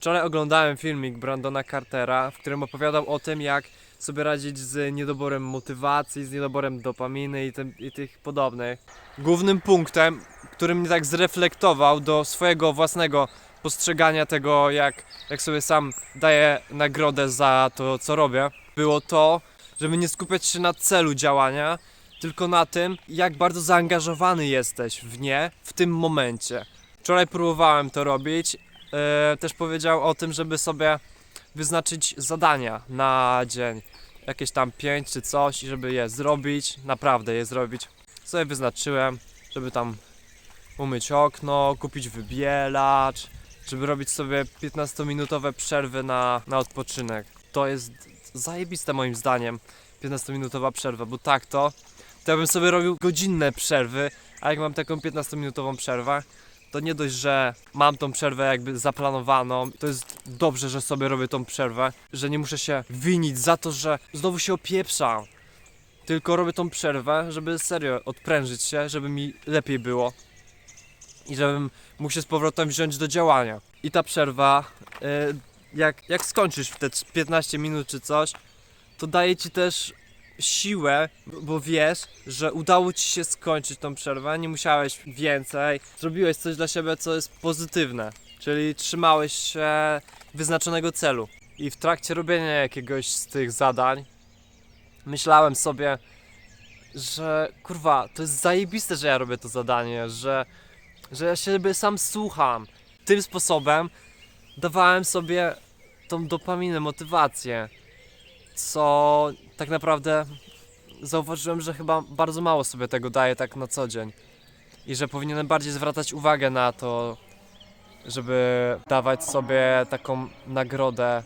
Wczoraj oglądałem filmik Brandona Cartera, w którym opowiadał o tym, jak sobie radzić z niedoborem motywacji, z niedoborem dopaminy i, tym, i tych podobnych. Głównym punktem, który mnie tak zreflektował do swojego własnego postrzegania tego, jak, jak sobie sam daję nagrodę za to, co robię, było to, żeby nie skupiać się na celu działania, tylko na tym, jak bardzo zaangażowany jesteś w nie w tym momencie. Wczoraj próbowałem to robić. E, też powiedział o tym, żeby sobie wyznaczyć zadania na dzień. Jakieś tam pięć czy coś, i żeby je zrobić, naprawdę je zrobić. Sobie wyznaczyłem, żeby tam umyć okno, kupić wybielacz, żeby robić sobie 15-minutowe przerwy na, na odpoczynek. To jest zajebiste moim zdaniem, 15-minutowa przerwa, bo tak to, to ja bym sobie robił godzinne przerwy, a jak mam taką 15-minutową przerwę, to nie dość, że mam tą przerwę jakby zaplanowaną, to jest dobrze, że sobie robię tą przerwę, że nie muszę się winić za to, że znowu się opieprzam. Tylko robię tą przerwę, żeby serio odprężyć się, żeby mi lepiej było i żebym mógł się z powrotem wziąć do działania. I ta przerwa, y, jak, jak skończysz w te 15 minut czy coś, to daje ci też siłę, bo- wiesz, że udało ci się skończyć tą przerwę, nie musiałeś więcej, zrobiłeś coś dla siebie, co jest pozytywne, czyli trzymałeś się wyznaczonego celu. I w trakcie robienia jakiegoś z tych zadań myślałem sobie, że kurwa, to jest zajebiste, że ja robię to zadanie, że, że ja siebie sam słucham. Tym sposobem dawałem sobie tą dopaminę, motywację, co tak naprawdę zauważyłem, że chyba bardzo mało sobie tego daję tak na co dzień. I że powinienem bardziej zwracać uwagę na to, żeby dawać sobie taką nagrodę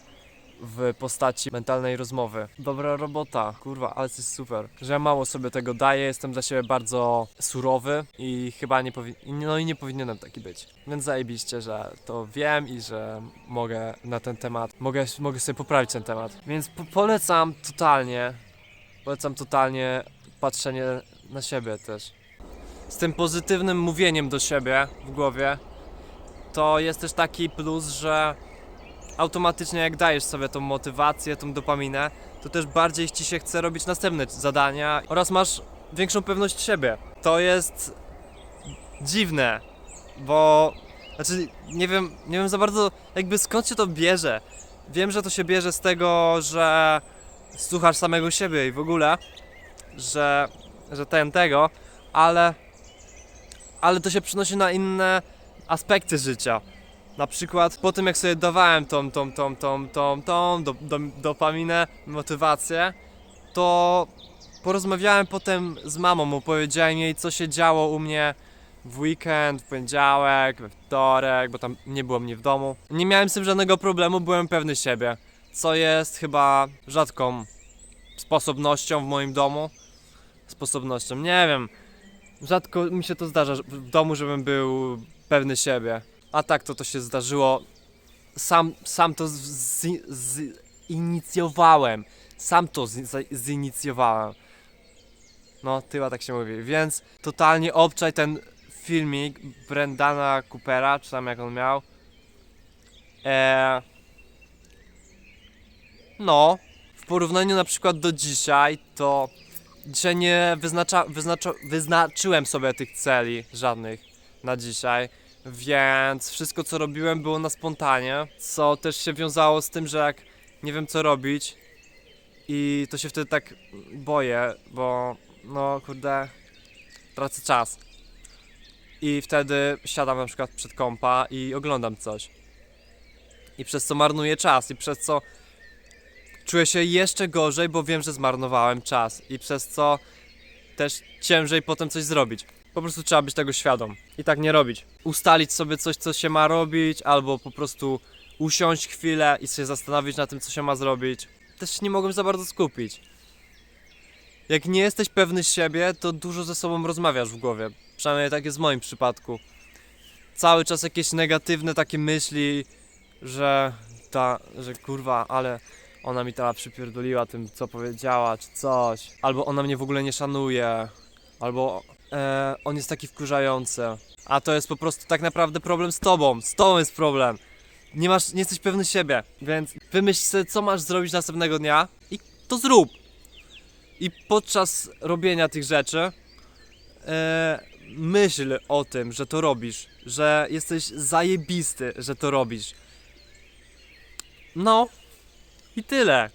w postaci mentalnej rozmowy. Dobra robota, kurwa, ale to jest super. Że ja mało sobie tego daję, jestem dla siebie bardzo surowy i chyba nie powinien, no i nie powinienem taki być. Więc zajebiście, że to wiem i że mogę na ten temat, mogę, mogę sobie poprawić ten temat. Więc po polecam totalnie, polecam totalnie patrzenie na siebie też. Z tym pozytywnym mówieniem do siebie w głowie, to jest też taki plus, że automatycznie jak dajesz sobie tą motywację, tą dopaminę, to też bardziej ci się chce robić następne zadania oraz masz większą pewność siebie. To jest dziwne, bo znaczy nie wiem, nie wiem za bardzo jakby skąd się to bierze. Wiem, że to się bierze z tego, że słuchasz samego siebie i w ogóle, że, że ten tego, ale ale to się przynosi na inne aspekty życia. Na przykład po tym jak sobie dawałem tą, tą, tą, tą, tą, tą do, do, dopaminę, motywację, to porozmawiałem potem z mamą, opowiedziałem jej co się działo u mnie w weekend, w poniedziałek, we wtorek, bo tam nie było mnie w domu. Nie miałem z tym żadnego problemu, byłem pewny siebie, co jest chyba rzadką sposobnością w moim domu. Sposobnością, nie wiem. Rzadko mi się to zdarza w domu, żebym był pewny siebie. A tak to to się zdarzyło. Sam, sam to zinicjowałem. Sam to zinicjowałem. No, chyba tak się mówi. Więc totalnie obczaj ten filmik Brendana Coopera, czy tam jak on miał. Eee, no, w porównaniu na przykład do dzisiaj, to dzisiaj nie wyznacza, wyznacza, wyznaczyłem sobie tych celi żadnych na dzisiaj. Więc wszystko co robiłem było na spontanie, co też się wiązało z tym, że jak nie wiem co robić i to się wtedy tak boję, bo no kurde tracę czas. I wtedy siadam na przykład przed kompa i oglądam coś. I przez co marnuję czas i przez co czuję się jeszcze gorzej, bo wiem, że zmarnowałem czas i przez co też ciężej potem coś zrobić. Po prostu trzeba być tego świadom i tak nie robić. Ustalić sobie coś, co się ma robić, albo po prostu usiąść chwilę i się zastanowić nad tym, co się ma zrobić. Też się nie mogłem za bardzo skupić. Jak nie jesteś pewny siebie, to dużo ze sobą rozmawiasz w głowie. Przynajmniej tak jest w moim przypadku. Cały czas jakieś negatywne takie myśli, że ta, że kurwa, ale ona mi teraz przypierdoliła tym, co powiedziała, czy coś. Albo ona mnie w ogóle nie szanuje. Albo e, on jest taki wkurzający. A to jest po prostu tak naprawdę problem z tobą. Z tobą jest problem. nie masz, nie jesteś pewny siebie, więc wymyśl sobie, co masz zrobić następnego dnia i to zrób. I podczas robienia tych rzeczy e, myśl o tym, że to robisz, że jesteś zajebisty, że to robisz. No i tyle.